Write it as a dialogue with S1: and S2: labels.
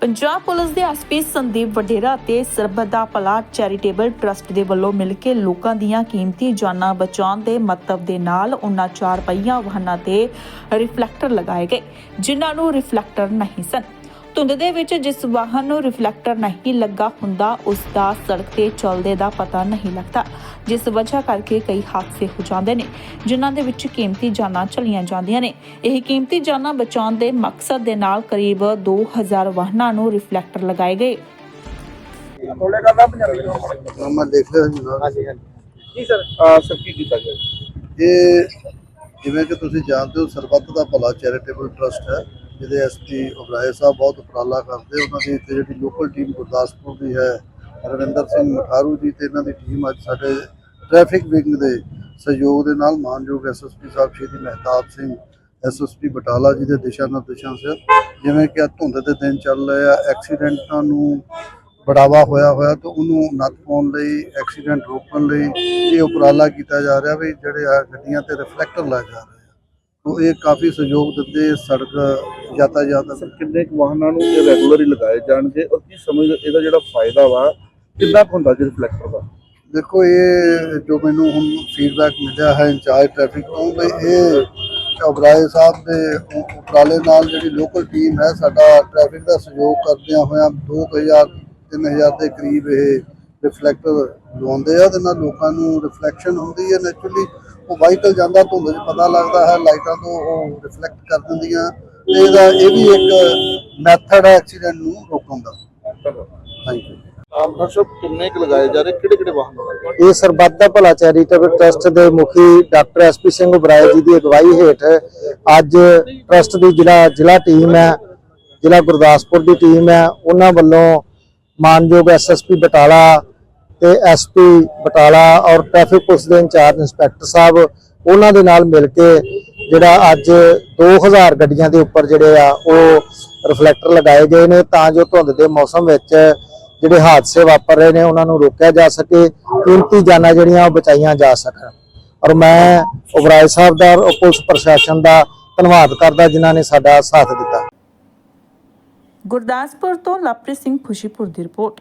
S1: Punjab police ਦੇ SP Sandeep Vadera ਅਤੇ ਸਰਬੱਤ ਦਾ ਭਲਾ ਚੈਰੀਟੇਬਲ ਟਰਸਟ ਦੇ ਵੱਲੋਂ ਮਿਲ ਕੇ ਲੋਕਾਂ ਦੀਆਂ ਕੀਮਤੀ ਜਾਨਾਂ ਬਚਾਉਣ ਦੇ ਮਤਲਬ ਦੇ ਨਾਲ ਉਹਨਾਂ ਚਾਰ ਪਹੀਆ ਵਾਹਨਾਂ ਤੇ ਰਿਫਲੈਕਟਰ ਲਗਾਏ ਗਏ, ਜਿਨ੍ਹਾਂ ਨੂੰ ਰਿਫਲੈਕਟਰ ਨਹੀਂ ਸਨ। ਧੁੰਦ ਦੇ ਵਿੱਚ ਜਿਸ ਵਾਹਨ ਨੂੰ ਰਿਫਲੈਕਟਰ ਨਹੀਂ ਲੱਗਾ ਹੁੰਦਾ ਉਸ ਦਾ ਸੜਕ ਤੇ ਚੱਲਦੇ ਦਾ ਪਤਾ ਨਹੀਂ ਲੱਗਦਾ ਜਿਸ ਵਜ੍ਹਾ ਕਰਕੇ ਕਈ ਹਾਦਸੇ ਹੋ ਜਾਂਦੇ ਨੇ ਜਿਨ੍ਹਾਂ ਦੇ ਵਿੱਚ ਕੀਮਤੀ ਜਾਨਾਂ ਚਲੀਆਂ ਜਾਂਦੀਆਂ ਨੇ। ਇਹ ਕੀਮਤੀ ਜਾਨਾਂ ਬਚਾਉਣ ਦੇ ਮਕਸਦ ਦੇ ਨਾਲ ਕਰੀਬ 2000 ਵਾਹਨਾਂ ਨੂੰ ਰਿਫਲੈਕਟਰ ਲਗਾਏ ਗਏ।
S2: ਥੋੜੇ ਕਰਦਾ ਪੰਜਾਬੀ ਨੂੰ?
S3: ਹਾਂ, ਮੈਂ ਦੇਖ ਲਿਆ ਜੀ ਨਾਲ।
S2: ਹਾਂਜੀ ਹਾਂਜੀ। ਜੀ ਸਰ। ਆ ਸਰ ਕੀ ਕੀਤਾ ਗਿਆ?
S3: ਇਹ ਜਿਵੇਂ ਕਿ ਤੁਸੀਂ ਜਾਣਦੇ ਹੋ ਸਰਬੱਤ ਦਾ ਭਲਾ ਚੈਰੀਟੇਬਲ ਟਰਸਟ ਹੈ। ਜਿਹਦੇ ਐਸਪੀ ਉਬਰਾਏ ਸਾਹਿਬ ਬਹੁਤ ਉਪਰਾਲਾ ਕਰਦੇ, ਉਹਨਾਂ ਦੀ ਇੱਥੇ ਜਿਹੜੀ ਲੋਕਲ ਟੀਮ ਗੁਰਦਾਸਪੁਰ ਦੀ ਹੈ, ਰਵਿੰਦਰ ਸਿੰਘ ਮਠਾਰੂ ਜੀ ਤੇ ਇਹਨਾਂ ਦੀ ਟੀਮ ਅੱਜ ਸਾਡੇ ਟ੍ਰੈਫਿਕ ਵਿੰਗ ਦੇ ਸਹਿਯੋਗ ਦੇ ਨਾਲ ਮਾਨਯੋਗ ਐਸਐਸਪੀ ਸਾਹਿਬ ਸ਼੍ਰੀ ਮਹਿਤਾਬ ਸਿੰਘ ਐਸਐਸਪੀ ਬਟਾਲਾ ਜੀ ਦੇ ਦਿਸ਼ਾ ਨਿਰਦੇਸ਼ਾਂ ਸਿਰ, ਜਿਵੇਂ ਕਿ ਅੱਜ ਧੁੰਦ ਦੇ ਦਿਨ ਚੱਲ ਰਹੇ ਆ ਐਕਸੀਡੈਂਟਾਂ ਨੂੰ ਬੜਾਵਾ ਹੋਇਆ ਹੋਇਆ ਤਾਂ ਉਹਨੂੰ ਨੱਥ ਪਾਉਣ ਲਈ ਐਕਸੀਡੈਂਟ ਰੋਕਣ ਲਈ ਇਹ ਉਪਰਾਲਾ ਕੀਤਾ ਜਾ ਰਿਹਾ ਵੀ ਜਿਹੜੇ ਆ ਗੱਡੀਆਂ ਤੇ ਰਿਫਲੈਕਟਰ ਲਾਏ ਜਾ ਰਹੇ ਆ। ਤੋਂ ਇਹ ਕਾਫੀ ਸਹਿਯੋਗ ਦਿੰਦੇ ਸੜਕ ਯਾਤਾਯਾਤ
S2: ਸਰ ਕਿੰਨੇ ਕੁ ਵਾਹਨਾਂ ਨੂੰ ਇਹ ਰੈਗੂਲਰ ਹੀ ਲਗਾਏ ਜਾਣਗੇ ਔਰ ਕੀ ਸਮਝ ਇਹਦਾ ਜਿਹੜਾ ਫਾਇਦਾ ਵਾ, ਕਿੰਨਾ ਕੁ ਹੁੰਦਾ ਜੀ ਰਿਫਲੈਕਟਰ ਦਾ?
S3: ਦੇਖੋ, ਇਹ ਜੋ ਮੈਨੂੰ ਹੁਣ ਫੀਡਬੈਕ ਮਿਲਿਆ ਹੈ ਇੰਚਾਰਜ ਟ੍ਰੈਫਿਕ ਤੋਂ, ਵੀ ਇਹ ਉਬਰਾਏ ਸਾਹਿਬ ਦੇ ਉਪਰਾਲੇ ਨਾਲ ਜਿਹੜੀ ਲੋਕਲ ਟੀਮ ਹੈ, ਸਾਡਾ ਟ੍ਰੈਫਿਕ ਦਾ ਸਹਿਯੋਗ ਕਰਦਿਆਂ ਹੋਇਆਂ 2000 3000 ਦੇ ਕਰੀਬ ਇਹ ਰਿਫਲੈਕਟਰ ਲਵਾਉਂਦੇ ਆ, ਤੇ ਨਾਲ ਲੋਕਾਂ ਨੂੰ ਰਿਫਲੈਕਸ਼ਨ ਹੁੰਦੀ ਹੈ ਨੈਚੁਰਲੀ ਉਹ ਵਾਹੀਕਲ ਜਾਂਦਾ, ਧੁੰਦ 'ਚ ਪਤਾ ਲੱਗਦਾ ਹੈ, ਲਾਈਟਾਂ ਤੋਂ ਉਹ ਰਿਫਲੈਕਟ ਕਰ ਦਿੰਦੀਆਂ। ਤੇ ਇਹਦਾ ਇਹ ਵੀ ਇੱਕ ਮੈਥਡ ਹੈ ਐਕਸੀਡੈਂਟ ਨੂੰ ਰੋਕਣ ਦਾ।
S2: ਆਮ ਦਰਸ਼ਕ ਕਿੰਨੇ ਕੁ ਲਗਾਏ ਜਾ ਰਹੇ? ਕਿਹੜੇ ਕਿਹੜੇ ਵਾਹਨ ਲਗਾਏ ਜਾ
S4: ਇਹ ਸਰਬੱਤ ਦਾ ਭਲਾ ਚੈਰੀਟੇਬਲ ਟਰਸਟ ਦੇ ਮੁਖੀ ਡਾਕਟਰ ਐਸਪੀ ਸਿੰਘ ਉਬਰਾਏ ਜੀ ਦੀ ਅਗਵਾਈ ਹੇਠ ਅੱਜ ਟਰਸਟ ਦੀ ਜਿਹੜਾ ਜ਼ਿਲ੍ਹਾ ਟੀਮ ਹੈ ਜ਼ਿਲ੍ਹਾ ਗੁਰਦਾਸਪੁਰ ਦੀ ਟੀਮ ਹੈ। ਉਹਨਾਂ ਵੱਲੋਂ ਮਾਨਯੋਗ ਐਸਐਸਪੀ ਬਟਾਲਾ ਤੇ ਐਸਪੀ ਬਟਾਲਾ ਔਰ ਟ੍ਰੈਫਿਕ ਪੁਲਿਸ ਦੇ ਇੰਚਾਰਜ ਇੰਸਪੈਕਟਰ ਸਾਹਿਬ ਉਹਨਾਂ ਦੇ ਨਾਲ ਮਿਲ ਕੇ ਜਿਹੜਾ ਅੱਜ 2000 ਗੱਡੀਆਂ ਦੇ ਉੱਪਰ ਜਿਹੜੇ ਆ ਉਹ ਰਿਫਲੈਕਟਰ ਲਗਾਏ ਗਏ ਨੇ, ਤਾਂ ਜੋ ਧੁੰਦ ਦੇ ਮੌਸਮ ਵਿੱਚ ਜਿਹੜੇ ਹਾਦਸੇ ਵਾਪਰ ਰਹੇ ਨੇ, ਉਹਨਾਂ ਨੂੰ ਰੋਕਿਆ ਜਾ ਸਕੇ, ਕੀਮਤੀ ਜਾਨਾਂ ਜਿਹੜੀਆਂ ਉਹ ਬਚਾਈਆਂ ਜਾ ਸਕਣ। ਔਰ ਮੈਂ ਉਬਰਾਏ ਸਾਹਿਬ ਦਾ ਔਰ ਪੁਲਿਸ ਪ੍ਰਸ਼ਾਸਨ ਦਾ ਧੰਨਵਾਦ ਕਰਦਾ, ਜਿਨ੍ਹਾਂ ਨੇ ਸਾਡਾ ਸਾਥ ਦਿੱਤਾ।
S1: ਗੁਰਦਾਸਪੁਰ ਤੋਂ ਲਵਪ੍ਰੀਤ ਸਿੰਘ ਖੁਸ਼ੀਪੁਰ ਦੀ ਰਿਪੋਰਟ।